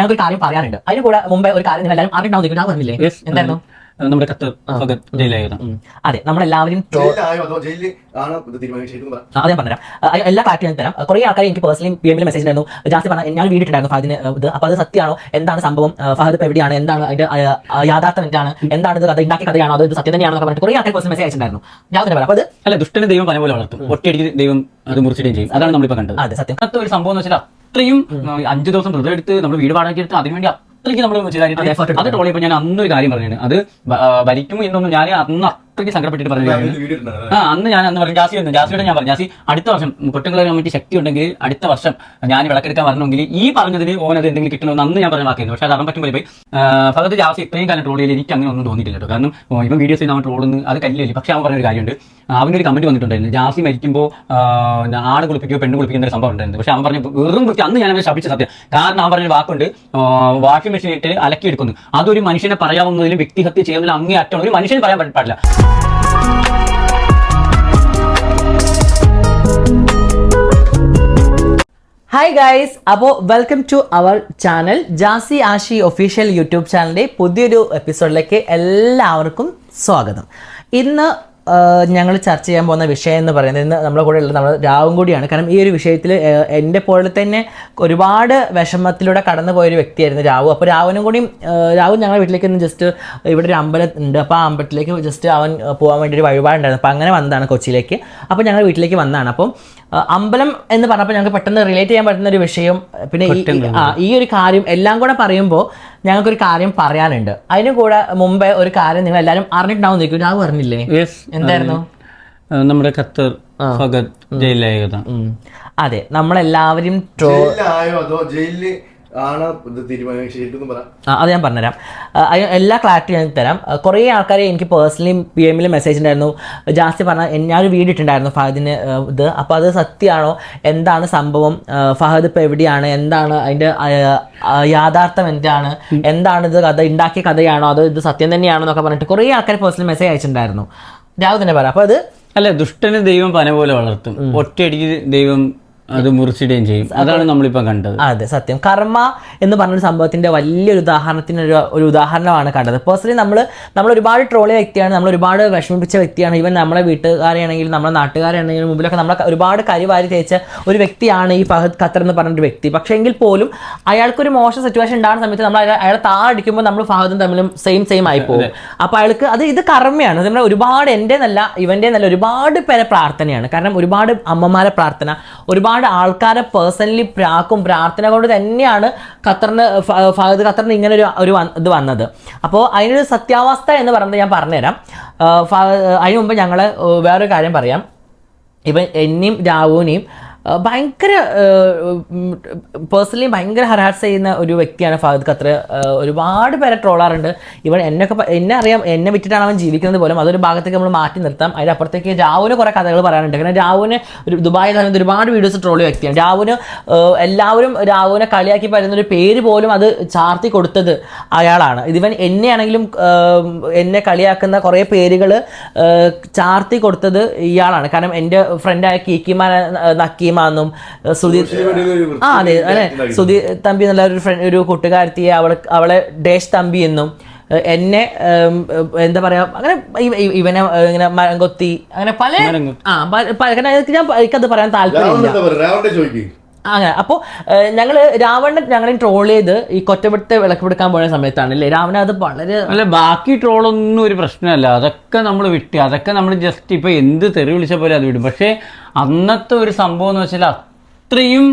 ഞങ്ങൾക്ക് ഒരു കാര്യം പറയാനുണ്ട്. അതിന് കൂടെ മുമ്പേ ഒരു കാര്യം നിങ്ങൾ എല്ലാവരും അറിഞ്ഞിട്ടുണ്ടാവും ഞാൻ പറഞ്ഞില്ലേ? എന്തായിരുന്നു? നമ്മുടെ കത്ത് അതെ നമ്മളെല്ലാവരും അതെ പറഞ്ഞുതരാം. എല്ലാ കാര്യം ഞാൻ തരാം. കുറെ ആൾക്കാർ എനിക്ക് പേഴ്സണലി പി എമ്മിൽ മെസ്സേജ് ഉണ്ടായിരുന്നു ജാസ്തി പറഞ്ഞ ഞാൻ വീട്ടിട്ടുണ്ടായിരുന്നു ഫഹദിന് ഇത്. അപ്പൊ അത് സത്യമാണോ? എന്താണ് സംഭവം? ഫഹദ് ഇപ്പൊ എവിടെയാണ്? എന്താണ് അതിന്റെ യാഥാർത്ഥ്യം എന്താണ്? എന്താണ് ഇത് കഥ ഉണ്ടാക്കിയ കഥയാണോ? അത് ഇത് സത്യം തന്നെയാണോ പറഞ്ഞു പറഞ്ഞിട്ട് കുറെ ആൾക്കാർ പേഴ്സണൽ മെസ്സേജ് അയച്ചിട്ടുണ്ടായിരുന്നു. ഞാൻ തന്നെ പറയാം. അപ്പൊ അത് അല്ല ദുഷ്ടനെ ദൈവം പന പോലെ വളർത്തും. ഒറ്റയടിക്ക് ദൈവം അത് മുറിച്ചിടുകയും ചെയ്യും. അതാണ് നമ്മളിപ്പോ കണ്ടത്. അതെ സത്യം. ഒരു സംഭവം എന്ന് വെച്ചാൽ അത്രയും അഞ്ചു ദിവസം വ്രതം എടുത്ത് നമ്മൾ വീട് വാടകയ്ക്ക് എടുത്ത് അതിനുവേണ്ടി അത്രയ്ക്ക് നമ്മൾ അതെ, ചെയ്യുമ്പോൾ ഞാൻ അന്നൊരു കാര്യം പറഞ്ഞാണ് അത് ഭരിക്കും എന്നൊന്നും ഞാൻ അന്ന് അത്രയ്ക്ക് സങ്കടപ്പെട്ടിട്ട് പറഞ്ഞ ആ അന്ന് ഞാൻ അന്ന് പറഞ്ഞു ജാസി വന്നു. ജാസിയോട് ഞാൻ പറഞ്ഞു ജാസി അടുത്ത വർഷം കുട്ടികളെ കമ്മിറ്റി ശക്തി ഉണ്ടെങ്കിൽ അടുത്ത വർഷം ഞാൻ വിളക്കെടുക്കാൻ വരണമെങ്കിൽ ഈ പറഞ്ഞതിന് ഓൻ അത് എന്തെങ്കിലും കിട്ടണമെന്ന് അന്ന് ഞാൻ പറഞ്ഞ വാക്കിയിരുന്നു. പക്ഷേ അത് അറിയാൻ പറ്റുമ്പോൾ പോയി. ഫകത്ത് ജാസി ഇത്രയും കാലം ട്രോൾ ചെയ്ത് എനിക്ക് അങ്ങനെ ഒന്നും തോന്നിയിട്ടില്ല കേട്ടോ. കാരണം ഇപ്പം ഇവൻ വീഡിയോസ് ചെയ്യുന്ന അവൻ ട്രോളുന്ന് അത് കല്ലില്ല പക്ഷേ അവൻ പറഞ്ഞൊരു കാര്യമുണ്ട്. അവന്റെ ഒരു കമന്റ് വന്നിട്ടുണ്ടായിരുന്നു. ജാസി മരിക്കുമ്പോൾ ആട് കുളിപ്പിക്കുമോ പെണ്ണ് കുളിപ്പിക്കുന്ന ഒരു സംഭവം ഉണ്ടായിരുന്നു. പക്ഷേ അവൻ പറഞ്ഞു വെറും കുറിച്ച് അന്ന് ഞാൻ അവനെ ശപിച്ച സത്യം. കാരണം അവൻ പറഞ്ഞൊരു വാക്കുണ്ട് വാഷിംഗ് മെഷീൻ ഇട്ട് അലക്കിയെടുക്കുന്നു. അതൊരു മനുഷ്യനെ പറയാവുന്നതിലും വ്യക്തിഹത്യ ചെയ്യുന്നതിലും അങ്ങേ അറ്റം ഒരു മനുഷ്യൻ പറയാൻ പറ്റില്ല പാടില്ല. ഹായ് ഗൈസ് അപ്പോൾ welcome to our channel Jassi Ashi official YouTube ചാനലിന്റെ പുതിയൊരു എപ്പിസോഡിലേക്ക് എല്ലാവർക്കും സ്വാഗതം. ഇന്ന് ഞങ്ങൾ ചർച്ച ചെയ്യാൻ പോകുന്ന വിഷയം എന്ന് പറയുന്നത് ഇന്ന് നമ്മുടെ കൂടെ ഉള്ളത് നമ്മുടെ രാവും കൂടിയാണ്. കാരണം ഈ ഒരു വിഷയത്തിൽ എന്റെ പോലെ തന്നെ ഒരുപാട് വിഷമത്തിലൂടെ കടന്നു പോയൊരു വ്യക്തിയായിരുന്നു രാവു. അപ്പോൾ രാവിനും കൂടിയും രാവു ഞങ്ങളുടെ വീട്ടിലേക്ക് ഒന്ന് ജസ്റ്റ് ഇവിടെ ഒരു അമ്പലം ഉണ്ട്. അപ്പോൾ ആ അമ്പലത്തിലേക്ക് ജസ്റ്റ് അവൻ പോകാൻ വേണ്ടി ഒരു വഴിപാടുണ്ടായിരുന്നു. അപ്പോൾ അങ്ങനെ വന്നതാണ് കൊച്ചിയിലേക്ക്. അപ്പോൾ ഞങ്ങൾ വീട്ടിലേക്ക് വന്നതാണ്. അപ്പം അമ്പലം എന്ന് പറഞ്ഞപ്പോൾ ഞങ്ങൾക്ക് പെട്ടെന്ന് റിലേറ്റ് ചെയ്യാൻ പറ്റുന്ന ഒരു വിഷയം പിന്നെ ഈ- ഈ- ഒരു കാര്യം എല്ലാം കൂടെ പറയുമ്പോൾ ഞങ്ങൾക്കൊരു കാര്യം പറയാനുണ്ട്. അതിനു കൂടെ മുമ്പേ ഒരു കാര്യം നിങ്ങൾ എല്ലാവരും അറിഞ്ഞിട്ടുണ്ടാവും നിൽക്കും ഞാൻ പറഞ്ഞില്ലേ എന്തായിരുന്നു? നമ്മുടെ ഖത്തർ ഫഗത് ജയിലായത് അതെ നമ്മളെല്ലാവരും ട്രോ ജയിലിലായോ അതോ ജയിലിൽ ആണോ ഇത് തീരുമാനിച്ചേക്കും പറ. ആ, അത് ഞാൻ പറഞ്ഞുതരാം. എല്ലാ ക്ലാരിറ്റി ഞാൻ തരാം. കുറേ ആൾക്കാർ എനിക്ക് പേഴ്സണലി പി എമ്മിൽ മെസ്സേജ് ഉണ്ടായിരുന്നു. ജാസ്തി പറഞ്ഞ ഞാനൊരു വീഡിയോ ഇട്ടിട്ടുണ്ടായിരുന്നു ഫഹദിന് ഇത്. അപ്പോൾ അത് സത്യമാണോ? എന്താണ് സംഭവം? ഫഹദ് ഇപ്പോൾ എവിടെയാണ്? എന്താണ് അതിന്റെ യാഥാർത്ഥ്യം എന്താണ്? എന്താണ് ഇത് കഥ ഉണ്ടാക്കിയ കഥയാണോ? അതോ ഇത് സത്യം തന്നെയാണോ എന്നൊക്കെ പറഞ്ഞിട്ട് കുറേ ആൾക്കാർ പേഴ്സണൽ മെസ്സേജ് അയച്ചിട്ടുണ്ടായിരുന്നു. രാഹുൽ തന്നെ പറയാം അപ്പോൾ അത് അല്ല ദുഷ്ടന് ദൈവം പന പോലെ വളർത്തും. ഒറ്റയടിക്ക് ദൈവം അത് മുറിച്ചിടുകയും ചെയ്യും. അതാണ് നമ്മളിപ്പോ കണ്ടത്. അതെ സത്യം. കർമ്മ എന്ന് പറഞ്ഞൊരു സംഭവത്തിന്റെ വലിയൊരു ഉദാഹരണത്തിന് ഒരു ഒരു ഉദാഹരണമാണ് കണ്ടത്. പേഴ്സണലി നമ്മൾ നമ്മൾ ഒരുപാട് ട്രോളിയ വ്യക്തിയാണ് നമ്മൾ ഒരുപാട് വിഷമിപ്പിച്ച വ്യക്തിയാണ്. ഈവൻ നമ്മളെ വീട്ടുകാരെയാണെങ്കിലും നമ്മുടെ നാട്ടുകാരെയാണെങ്കിലും മുമ്പിലൊക്കെ നമ്മളെ ഒരുപാട് കരിവാരി തേച്ച ഒരു വ്യക്തിയാണ് ഈ ഫഹദ് ഖത്തർ എന്ന് പറഞ്ഞൊരു വ്യക്തി. പക്ഷേ എങ്കിൽ പോലും അയാൾക്കൊരു മോശം സിറ്റുവേഷൻ ഉണ്ടാകുന്ന സമയത്ത് നമ്മൾ അയാളെ- അയാളെ താഴടിക്കുമ്പോൾ നമ്മൾ ഫഹദും തമ്മിലും സെയിം സെയിം ആയി പോകും. അപ്പോൾ അയാൾക്ക് അത് ഇത് കർമ്മയാണ്. നമ്മുടെ ഒരുപാട് എന്റെ നല്ല ഇവന്റെ നല്ല ഒരുപാട് പേരെ പ്രാർത്ഥനയാണ്. കാരണം ഒരുപാട് അമ്മമാരെ പ്രാർത്ഥന ഒരുപാട് ആൾക്കാരെ പേഴ്സണലി പ്രാക്കും പ്രാർത്ഥന കൊണ്ട് തന്നെയാണ് ഖത്തറിന് ഫഹദ് ഖത്തറിന് ഇങ്ങനെ ഒരു ഒരു ഇത് വന്നത്. അപ്പോൾ അതിനൊരു സത്യാവസ്ഥ എന്ന് പറയുന്നത് ഞാൻ പറഞ്ഞുതരാം. അതിനു മുമ്പ് ഞങ്ങൾ വേറൊരു കാര്യം പറയാം. ഇപ്പം എന്നെയും രാവുവിനെയും ആ, ഭയങ്കര പേഴ്സണലി ഭയങ്കര ഹരാസ് ചെയ്യുന്ന ഒരു വ്യക്തിയാണ് ഫഹദ് ഖത്തർ ഒരുപാട് പേരെ ട്രോളാറുണ്ട് ഇവൻ എന്നൊക്കെ എന്നെ അറിയാം എന്നെ വിറ്റിട്ടാണ് അവൻ ജീവിക്കുന്നത് പോലും. അതൊരു ഭാഗത്തേക്ക് നമ്മൾ മാറ്റി നിർത്താം. അതിന്റെ അപ്പുറത്തേക്ക് രാവുവിന് കുറേ കഥകൾ പറയാനുണ്ട്. കാരണം രാവുവിന് ഒരു ദുബായ് സമയത്ത് ഒരുപാട് വീഡിയോസ് ട്രോൾ വ്യക്തിയാണ്. രാവുവിന് എല്ലാവരും രാവുവിനെ കളിയാക്കി പറയുന്ന ഒരു പേര് പോലും അത് ചാർത്തി കൊടുത്തത് അയാളാണ്. ഇതിവൻ എന്നെയാണെങ്കിലും എന്നെ കളിയാക്കുന്ന കുറേ പേരുകൾ ചാർത്തി കൊടുത്തത് ഇയാളാണ്. കാരണം എന്റെ ഫ്രണ്ടായ കീക്കിമാ നക്കീമാന്നും സുധീർ ആ അതെ അല്ലെ? സുധീർ തമ്പി എന്നുള്ള ഒരു ഫ്രണ്ട് ഒരു കൂട്ടുകാരത്തിയെ അവളെ അവളെ ഡേഷ് തമ്പി എന്നും എന്നെ എന്താ പറയാ അങ്ങനെ ഇവ- ഇവ- ഇവനെ ഇങ്ങനെ മരം കൊത്തി അങ്ങനെ പല ആ ഞാൻ എനിക്കത് പറയാൻ താല്പര്യമില്ല. അങ്ങനെ. അപ്പോൾ ഞങ്ങൾ രാവണൻ ഞങ്ങളെ ട്രോൾ ചെയ്ത് ഈ കൊറ്റപ്പെടുത്ത് വിളക്കെടുക്കാൻ പോയ സമയത്താണ് അല്ലേ രാവണ അത് വളരെ അല്ല ബാക്കി ട്രോളൊന്നും ഒരു പ്രശ്നമല്ല. അതൊക്കെ നമ്മൾ വിട്ട് അതൊക്കെ നമ്മൾ ജസ്റ്റ് ഇപ്പോൾ എന്ത് തെറി വിളിച്ച പോലെ അത് വിടും. പക്ഷേ അന്നത്തെ ഒരു സംഭവം എന്ന് വെച്ചാൽ അത്രയും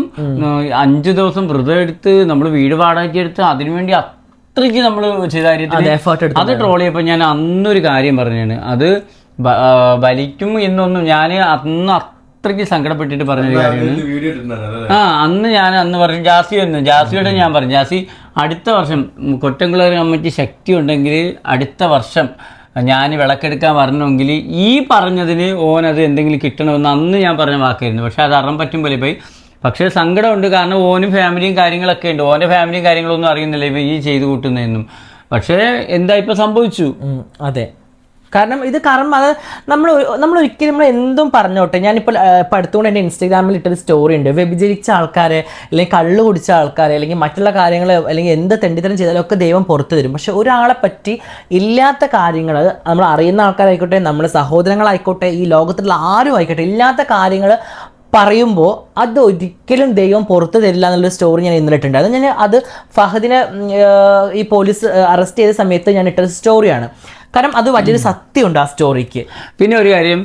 അഞ്ച് ദിവസം വ്രതം എടുത്ത് നമ്മൾ വീട് വാടകയ്ക്ക് എടുത്ത് അതിനുവേണ്ടി അത്രയ്ക്ക് നമ്മൾ ചെയ്ത കാര്യത്തിൽ. അത് ട്രോൾ ചെയ്യപ്പോൾ ഞാൻ അന്നൊരു കാര്യം പറഞ്ഞാണ്. അത് ബലിക്കും വലിക്കും എന്നൊന്നും ഞാൻ അന്ന് അത്രയ്ക്ക് സങ്കടപ്പെട്ടിട്ട് പറഞ്ഞ കാര്യമാണ്. ആ അന്ന് ഞാൻ അന്ന് പറഞ്ഞു ജാസി എന്ന് ജാസിയോട് ഞാൻ പറഞ്ഞു ജാസി അടുത്ത വർഷം കൊറ്റംകുളർ കമ്മിറ്റി ശക്തി ഉണ്ടെങ്കിൽ അടുത്ത വർഷം ഞാൻ വിളക്കെടുക്കാൻ പറഞ്ഞെങ്കിൽ ഈ പറഞ്ഞതിന് ഓൻ അത് എന്തെങ്കിലും കിട്ടണമെന്ന് അന്ന് ഞാൻ പറഞ്ഞ വാക്കായിരുന്നു. പക്ഷേ അത് അറിയാൻ പറ്റും പോലെ പോയി. പക്ഷേ സങ്കടമുണ്ട്. കാരണം ഓനും ഫാമിലിയും കാര്യങ്ങളൊക്കെ ഉണ്ട്. ഓന്റെ ഫാമിലിയും കാര്യങ്ങളൊന്നും അറിയുന്നില്ല ഇപ്പം ഈ ചെയ്തു കൂട്ടുന്നതെന്നും. പക്ഷേ എന്താ ഇപ്പം സംഭവിച്ചു? അതെ. കാരണം ഇത് കാരണം അത് നമ്മൾ നമ്മൾ ഒരിക്കലും നമ്മൾ എന്തും പറഞ്ഞോട്ടെ. ഞാനിപ്പോൾ പഠിത്തുകൊണ്ട് എന്റെ ഇൻസ്റ്റാഗ്രാമിൽ ഇട്ടൊരു സ്റ്റോറി ഉണ്ട്. വ്യഭിചരിച്ച ആൾക്കാരെ അല്ലെങ്കിൽ കള്ളു കുടിച്ച ആൾക്കാരെ അല്ലെങ്കിൽ മറ്റുള്ള കാര്യങ്ങൾ അല്ലെങ്കിൽ എന്ത് തെണ്ടിത്തരം ചെയ്താലും ഒക്കെ ദൈവം പുറത്തു തരും. പക്ഷെ ഒരാളെ പറ്റി ഇല്ലാത്ത കാര്യങ്ങൾ നമ്മൾ അറിയുന്ന ആൾക്കാരായിക്കോട്ടെ നമ്മുടെ സഹോദരങ്ങളായിക്കോട്ടെ ഈ ലോകത്തിലുള്ള ആരും ആയിക്കോട്ടെ ഇല്ലാത്ത കാര്യങ്ങൾ പറയുമ്പോൾ അത് ഒരിക്കലും ദൈവം പുറത്തു തരില്ല എന്നുള്ളൊരു സ്റ്റോറി ഞാൻ ഇന്നലെ അത് ഞാൻ അത് ഫഹദിനെ ഈ പോലീസ് അറസ്റ്റ് ചെയ്ത സമയത്ത് ഞാൻ ഇട്ട സ്റ്റോറിയാണ് കാരണം അത് വലിയൊരു സത്യമുണ്ട് ആ സ്റ്റോറിക്ക് പിന്നെ ഒരു കാര്യം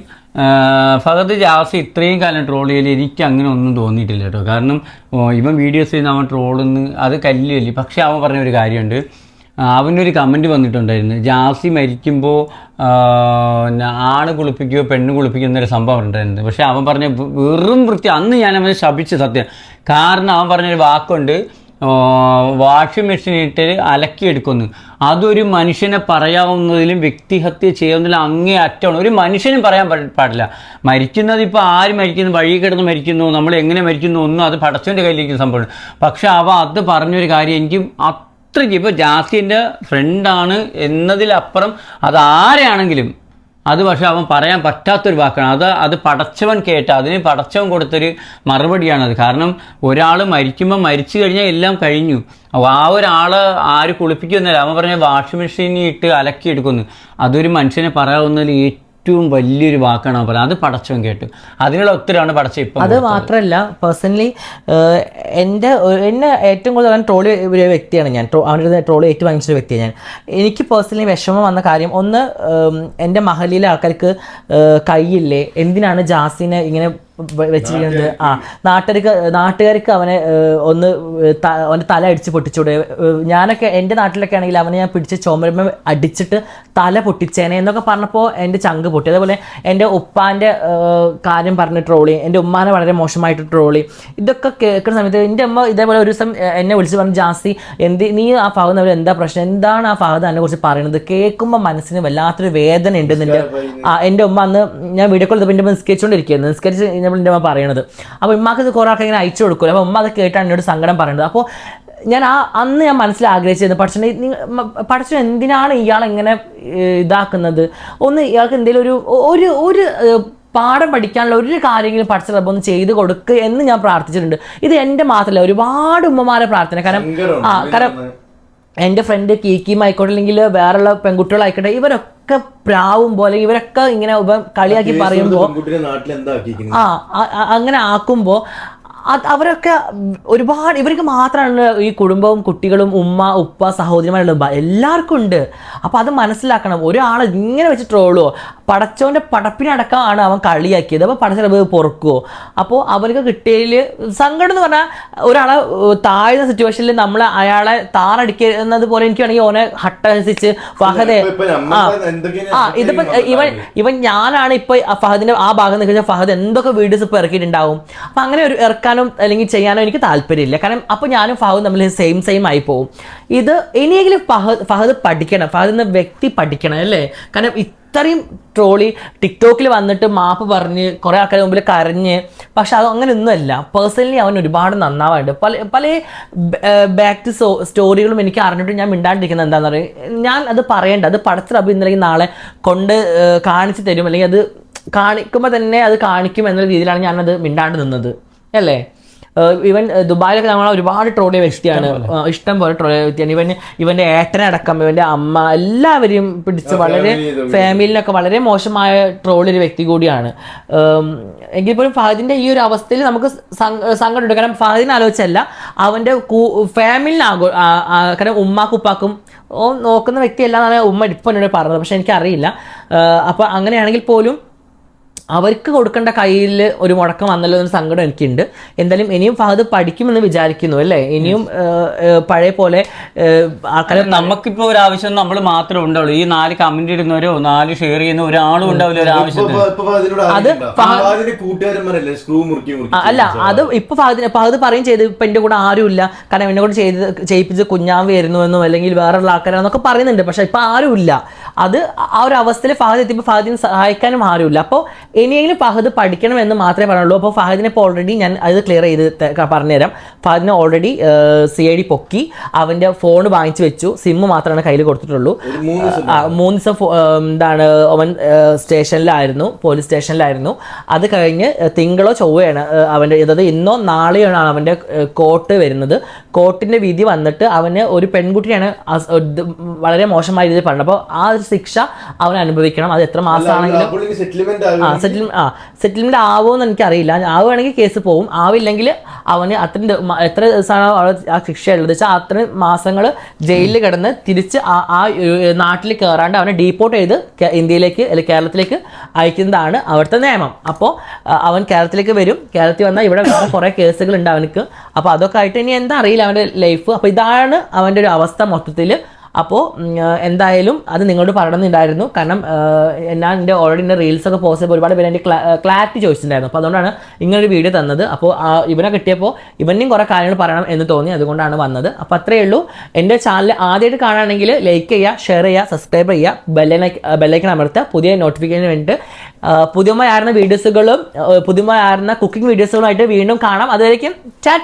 ഫഹദ് ജാസ് ഇത്രയും കാലം ട്രോൾ ചെയ്യൽ എനിക്ക് അങ്ങനെ ഒന്നും തോന്നിയിട്ടില്ല കേട്ടോ. കാരണം ഇവൻ വീഡിയോസ് ചെയ്യുന്ന അവൻ ട്രോളെന്ന് അത് കല്ലില്ല പക്ഷേ അവൻ പറഞ്ഞ ഒരു കാര്യമുണ്ട്. അവനൊരു കമന്റ് വന്നിട്ടുണ്ടായിരുന്നു. ജാസി മരിക്കുമ്പോൾ ആണ് കുളിപ്പിക്കുകയോ പെണ്ണ് കുളിപ്പിക്കുകയോ എന്നൊരു സംഭവം ഉണ്ടായിരുന്നു. പക്ഷേ അവൻ പറഞ്ഞ വെറും വൃത്തി അന്ന് ഞാൻ അവനെ ശപിച്ച് സത്യം. കാരണം അവൻ പറഞ്ഞൊരു വാക്കുണ്ട് വാഷിംഗ് മെഷീൻ ഇട്ട് അലക്കിയെടുക്കുന്നു. അതൊരു മനുഷ്യനെ പറയാവുന്നതിലും വ്യക്തിഹത്യ ചെയ്യുന്നതിലും അങ്ങേ അറ്റമാണ്. ഒരു മനുഷ്യനും പറയാൻ പാടില്ല. മരിക്കുന്നത് ഇപ്പോൾ ആര് മരിക്കുന്നു? വഴി കിടന്ന് മരിക്കുന്നു? നമ്മൾ എങ്ങനെ മരിക്കുന്നു? ഒന്നും അത് പടച്ചവന്റെ കയ്യിലിരിക്കുന്ന സംഭവമാണ്. പക്ഷേ അവ അത് പറഞ്ഞൊരു കാര്യം എനിക്ക് അത്രയ്ക്ക് ഇപ്പോൾ ജാസിന്റെ ഫ്രണ്ടാണ് എന്നതിലപ്പുറം അത് ആരെയാണെങ്കിലും അത് പക്ഷെ അവൻ പറയാൻ പറ്റാത്തൊരു വാക്കാണ്. അത് അത് പടച്ചവൻ കേട്ട അതിന് പടച്ചവൻ കൊടുത്തൊരു മറുപടിയാണത് കാരണം ഒരാൾ മരിക്കുമ്പോൾ മരിച്ചു കഴിഞ്ഞാൽ എല്ലാം കഴിഞ്ഞു. ആ ഒരാൾ ആര് കുളിപ്പിക്കുന്നില്ല അവൻ പറഞ്ഞ വാഷിംഗ് മെഷീനിൽ ഇട്ട് അലക്കി അലക്കിയെടുക്കുന്നു. അതൊരു മനുഷ്യനെ പറയാവുന്നതിൽ ഏറ്റവും വലിയൊരു വാക്കാണ് അവൻ അത് പടച്ചവൻ കേട്ടു. അതിനുള്ള ഒത്തിരിയാണ് പടച്ച ഇപ്പം അത് മാത്രമല്ല പേഴ്സണലി എന്റെ എന്നെ ഏറ്റവും കൂടുതൽ അവൻ ട്രോളി ഒരു വ്യക്തിയാണ് ഞാൻ. അവന്റെ ട്രോളി ഏറ്റവും വാങ്ങിച്ചൊരു വ്യക്തിയാണ് ഞാൻ. എനിക്ക് പേഴ്സണലി വിഷമം വന്ന കാര്യം ഒന്ന് എന്റെ മഹലിലെ ആൾക്കാർക്ക് കൈയില്ലേ? എന്തിനാണ് ജാസിനെ ഇങ്ങനെ വെച്ചിരിക്കുന്നത്. ആ നാട്ടുകാർക്ക് നാട്ടുകാർക്ക് അവനെ ഒന്ന് അവന്റെ തല അടിച്ച് പൊട്ടിച്ചൂടെ. ഞാനൊക്കെ എന്റെ നാട്ടിലൊക്കെ ആണെങ്കിൽ അവനെ ഞാൻ പിടിച്ച് ചുമരുമ്പ അടിച്ചിട്ട് തല പൊട്ടിച്ചേനെ എന്നൊക്കെ പറഞ്ഞപ്പോൾ എന്റെ ചങ്ക് പൊട്ടി. അതേപോലെ എന്റെ ഉപ്പാന്റെ കാര്യം പറഞ്ഞ് ട്രോളി. എന്റെ ഉമ്മാനെ വളരെ മോശമായിട്ട് ട്രോളി. ഇതൊക്കെ കേൾക്കുന്ന സമയത്ത് എന്റെ അമ്മ ഇതേപോലെ ഒരു ദിവസം എന്നെ വിളിച്ച് പറഞ്ഞു ജാസി എന്ത് നീ ആ ഫഹദ് അവർ എന്താ പ്രശ്നം? എന്താണ് ആ ഫഹദ് എന്നെ കുറിച്ച് പറയുന്നത് കേൾക്കുമ്പോൾ മനസ്സിന് വല്ലാത്തൊരു വേദന ഉണ്ട് നിന്റെ ആ എന്റെ ഉമ്മ അന്ന് ഞാൻ വീഡിയോ കോൾ എന്റെ നിസ്കരിച്ചുകൊണ്ടിരിക്കുകയായിരുന്നു. നിസ്കരിച്ച് കഴിഞ്ഞപ്പോൾ എന്റെ അമ്മ പറയണത്. അപ്പോൾ ഉമ്മാക്ക് ഇത് കുറേ ആൾക്ക് ഇങ്ങനെ അയച്ചു കൊടുക്കുമല്ലോ അപ്പോൾ ഉമ്മ അത് കേട്ടാണ് എന്നോട് സങ്കടം പറയുന്നത്. അപ്പോൾ ഞാൻ ആ അന്ന് ഞാൻ മനസ്സിൽ ആഗ്രഹിച്ചിരുന്നു പഠിച്ചോ പഠിച്ചു എന്തിനാണ് ഇയാൾ ഇങ്ങനെ ഇതാക്കുന്നത്? ഒന്ന് ഇയാൾക്ക് എന്തെങ്കിലും ഒരു ഒരു ഒരു പാഠം പഠിക്കാനുള്ള ഒരു കാര്യങ്ങളും പഠിച്ച റബ്ബ് ഒന്ന് ചെയ്ത് കൊടുക്കുക എന്ന് ഞാൻ പ്രാർത്ഥിച്ചിട്ടുണ്ട്. ഇത് എന്റെ മാത്രമല്ല ഒരുപാട് ഉമ്മമാരെ പ്രാർത്ഥന. കാരണം. ആ കാരണം എന്റെ ഫ്രണ്ട് കീക്കിയും ആയിക്കോട്ടെ അല്ലെങ്കിൽ വേറെയുള്ള പെൺകുട്ടികളായിക്കോട്ടെ ഇവരൊക്കെ പ്രാവും പോലെ ഇവരൊക്കെ ഇങ്ങനെ കളിയാക്കി പറയുമ്പോൾ എന്താ ആ അങ്ങനെ ആക്കുമ്പോൾ അത് അവരൊക്കെ ഒരുപാട് ഇവർക്ക് മാത്രമാണ് ഈ കുടുംബവും കുട്ടികളും ഉമ്മ ഉപ്പ സഹോദരിമാരുള്ള എല്ലാവർക്കും ഉണ്ട്. അപ്പോൾ അത് മനസ്സിലാക്കണം. ഒരാൾ ഇങ്ങനെ വെച്ച് ട്രോളുവോ പടച്ചോന്റെ പടപ്പിനടക്കമാണ് അവൻ കളിയാക്കിയത്. അപ്പോൾ പടച്ചത് പൊറുക്കുവോ? അപ്പോൾ അവർക്ക് കിട്ടിയതിൽ സങ്കടം എന്ന് പറഞ്ഞാൽ ഒരാളെ താഴ്ന്ന സിറ്റുവേഷനിൽ നമ്മൾ അയാളെ താറടിക്കുന്നത് പോലെ എനിക്ക് വേണമെങ്കിൽ ഓനെ ഹട്ടഹസിച്ച് ഫഹദെ ആ എന്തൊക്കെയാണ് ആ ഇതിപ്പോ ഇവൻ ഇവൻ ഞാനാണ് ഇപ്പോൾ ഫഹദിന്റെ ഫഹദിന്റെ ആ ഭാഗം നിൽക്കുന്ന ഫഹദ് എന്തൊക്കെ വീഡിയോസ് ഇപ്പോൾ ഇറക്കിയിട്ടുണ്ടാവും? അപ്പം അങ്ങനെ ഒരു ഇറക്കാനോ അല്ലെങ്കിൽ ചെയ്യാനോ എനിക്ക് താല്പര്യമില്ല. കാരണം അപ്പോൾ ഞാനും ഫഹദ് തമ്മിൽ സെയിം സെയിം ആയി പോകും ഇത് ഇനിയെങ്കിലും ഫഹദ് ഫഹദ് പഠിക്കണം. ഫഹദ് എന്ന വ്യക്തി പഠിക്കണം അല്ലേ? കാരണം ഇത്രയും ട്രോളി ടിക്ടോക്കിൽ വന്നിട്ട് മാപ്പ് പറഞ്ഞ് കുറേ ആൾക്കാർ മുമ്പിൽ കരഞ്ഞ്. പക്ഷെ അത് അങ്ങനെയൊന്നുമല്ല. പേഴ്സണലി അവൻ ഒരുപാട് നന്നാവാറുണ്ട് പല പല ബാക്ക് ടു സോ സ്റ്റോറികളും എനിക്ക് അറിഞ്ഞിട്ട് ഞാൻ മിണ്ടാണ്ടിരിക്കുന്നത് എന്താണെന്ന് പറയുക ഞാൻ അത് പറയേണ്ട. അത് പടത്തിൽ ഇന്നലെ നാളെ കൊണ്ട് കാണിച്ച് തരും. അല്ലെങ്കിൽ അത് കാണിക്കുമ്പോൾ തന്നെ അത് കാണിക്കും എന്നുള്ള രീതിയിലാണ് ഞാനത് മിണ്ടാണ്ട് നിന്നത്. അല്ലേ? ഇവൻ ദുബായിലൊക്കെ നമ്മൾ ഒരുപാട് ട്രോളിയ വ്യക്തിയാണ്. ഇഷ്ടം പോലെ. ട്രോളിയ വ്യക്തിയാണ്. ഇവൻ ഇവന്റെ ഏട്ടനടക്കം ഇവന്റെ അമ്മ എല്ലാവരെയും പിടിച്ച് വളരെ ഫാമിലിനൊക്കെ വളരെ മോശമായ ട്രോൾ ഒരു വ്യക്തി കൂടിയാണ്. എങ്കിൽ പോലും ഫഹദിന്റെ ഈ ഒരു അവസ്ഥയിൽ നമുക്ക് സങ്കടം സങ്കടമുണ്ട് കാരണം ഫഹദിനെ ആലോചിച്ചല്ല അവന്റെ ഫാമിലിന് ആകോ കാരണം ഉമ്മാക്കും ഉപ്പാക്കും ഓ നോക്കുന്ന വ്യക്തിയല്ല എന്നാണ് ഉമ്മ ഇപ്പം എന്നോട് പറഞ്ഞത്. പക്ഷെ എനിക്കറിയില്ല. അപ്പോൾ അങ്ങനെയാണെങ്കിൽ പോലും അവർക്ക് കൊടുക്കേണ്ട കയ്യിൽ ഒരു മുടക്കം വന്നല്ലോ എന്നൊരു സങ്കടം എനിക്കുണ്ട്. എന്തായാലും ഇനിയും ഫഹദ് പഠിക്കുമെന്ന് വിചാരിക്കുന്നു അല്ലേ? ഇനിയും പഴയ പോലെ ആൾക്കാരെ നമുക്കിപ്പോ ഒരു ആവശ്യം നമ്മൾ മാത്രമേ ഉണ്ടാവുള്ളൂ ഈ നാല് കമന്റ് ഇടുന്നവരോ നാല് ഷെയർ ചെയ്യുന്ന ഒരാളും ഉണ്ടാവില്ല ഒരു ആവശ്യത്തിന് അത് അല്ല അത് ഇപ്പൊ ഫഹദിന് ഫഹദ് പറയും ചെയ്ത് ഇപ്പൊ എന്റെ കൂടെ ആരുമില്ല. കാരണം എന്നെ കൂടെ ചെയ്ത് ചെയ്യിപ്പിച്ച് കുഞ്ഞാവ് എന്നും അല്ലെങ്കിൽ വേറെയുള്ള ആൾക്കാരാന്നൊക്കെ പറയുന്നുണ്ട്. പക്ഷെ ഇപ്പൊ ആരുമില്ല. അത് ആ ഒരു അവസ്ഥയിൽ ഫഹദ് എത്തിയപ്പോൾ ഫഹദിനെ സഹായിക്കാനും ആരുമില്ല. അപ്പോൾ ഇനിയെങ്കിലും ഫഹദ് പഠിക്കണം എന്ന് മാത്രമേ പറയുള്ളൂ അപ്പോൾ ഫഹദിനെ ഇപ്പോൾ ഓൾറെഡി ഞാൻ അത് ക്ലിയർ ചെയ്ത് പറഞ്ഞുതരാം. ഫഹദിനെ ഓൾറെഡി സി ഐ ഡി പൊക്കി അവന്റെ ഫോൺ വാങ്ങിച്ചു വെച്ചു. സിമ്മ് മാത്രമാണ് കയ്യിൽ കൊടുത്തിട്ടുള്ളൂ. മൂന്ന് ദിവസം എന്താണ് അവൻ സ്റ്റേഷനിലായിരുന്നു പോലീസ് സ്റ്റേഷനിലായിരുന്നു. അത് കഴിഞ്ഞ് തിങ്കളോ ചൊവ്വയാണ് അവന്റെ അതായത് ഇന്നോ നാളെയാണ് അവന്റെ കോട്ട് കോർട്ട് വരുന്നത്. കോർട്ടിന്റെ വിധി വന്നിട്ട് അവന് ഒരു പെൺകുട്ടിയാണ് വളരെ മോശമായ രീതിയിൽ പറഞ്ഞത്. അപ്പോൾ ആ ഒരു ശിക്ഷ അവൻ അനുഭവിക്കണം. അത് എത്ര മാസമാണെങ്കിലും സെറ്റിൽമെന്റ് ആ സെറ്റിൽ ആ സെറ്റിൽമെന്റ് ആവുമെന്ന് എനിക്കറിയില്ല. ആവുകയാണെങ്കിൽ കേസ് പോവും. ആവില്ലെങ്കിൽ അവന് അത്രയും എത്ര ദിവസമാണ് ആ ശിക്ഷ ഉള്ളത്? വെച്ചാൽ അത്രയും മാസങ്ങൾ ജയിലിൽ കിടന്ന് തിരിച്ച് ആ നാട്ടിൽ കയറാണ്ട് അവനെ ഡീപ്പോർട്ട് ചെയ്ത് ഇന്ത്യയിലേക്ക് അല്ലെങ്കിൽ കേരളത്തിലേക്ക് അയക്കുന്നതാണ് അവിടുത്തെ നിയമം. അപ്പോൾ അവൻ കേരളത്തിലേക്ക് വരും. കേരളത്തിൽ വന്നാൽ ഇവിടെ വേറെ കുറേ കേസുകൾ ഉണ്ട് അവനക്ക്. അപ്പോൾ അതൊക്കെ ആയിട്ട് ഇനി എന്താ അറിയില്ല അവന്റെ ലൈഫ് അപ്പോൾ ഇതാണ് അവന്റെ ഒരു അവസ്ഥ മൊത്തത്തിൽ അപ്പോൾ എന്തായാലും അത് നിങ്ങളോട് പറയണമെന്നുണ്ടായിരുന്നു കാരണം ഞാൻ എന്റെ ഓൾറെഡി എന്റെ റീൽസ് ഒക്കെ പോസ്റ്റ് ചെയ്തപ്പോൾ ഒരുപാട് പേര് എന്റെ ക്ലാരിറ്റി ചോദിച്ചിട്ടുണ്ടായിരുന്നു. അപ്പോൾ അതുകൊണ്ടാണ് ഇങ്ങനൊരു വീഡിയോ തന്നത്. അപ്പോൾ ഇവനെ കിട്ടിയപ്പോൾ ഇവനെയും കുറേ കാര്യങ്ങൾ പറയണം എന്ന് തോന്നി. അതുകൊണ്ടാണ് വന്നത്. അപ്പോൾ അത്രയേ ഉള്ളൂ. എന്റെ ചാനൽ ആദ്യമായിട്ട് കാണുകയാണെങ്കിൽ ലൈക്ക് ചെയ്യുക ഷെയർ ചെയ്യുക സബ്സ്ക്രൈബ് ചെയ്യുക ബെല്ലൈക്ക് ബെല്ലൈക്കൻ അമർത്തുക. പുതിയ നോട്ടിഫിക്കേഷന് വേണ്ടിയിട്ട് പുതുമയാർന്ന വീഡിയോസുകളും പുതുമയാർന്ന കുക്കിംഗ് വീഡിയോസുകളുമായിട്ട് വീണ്ടും കാണാം. അതുവരേക്കും ചാ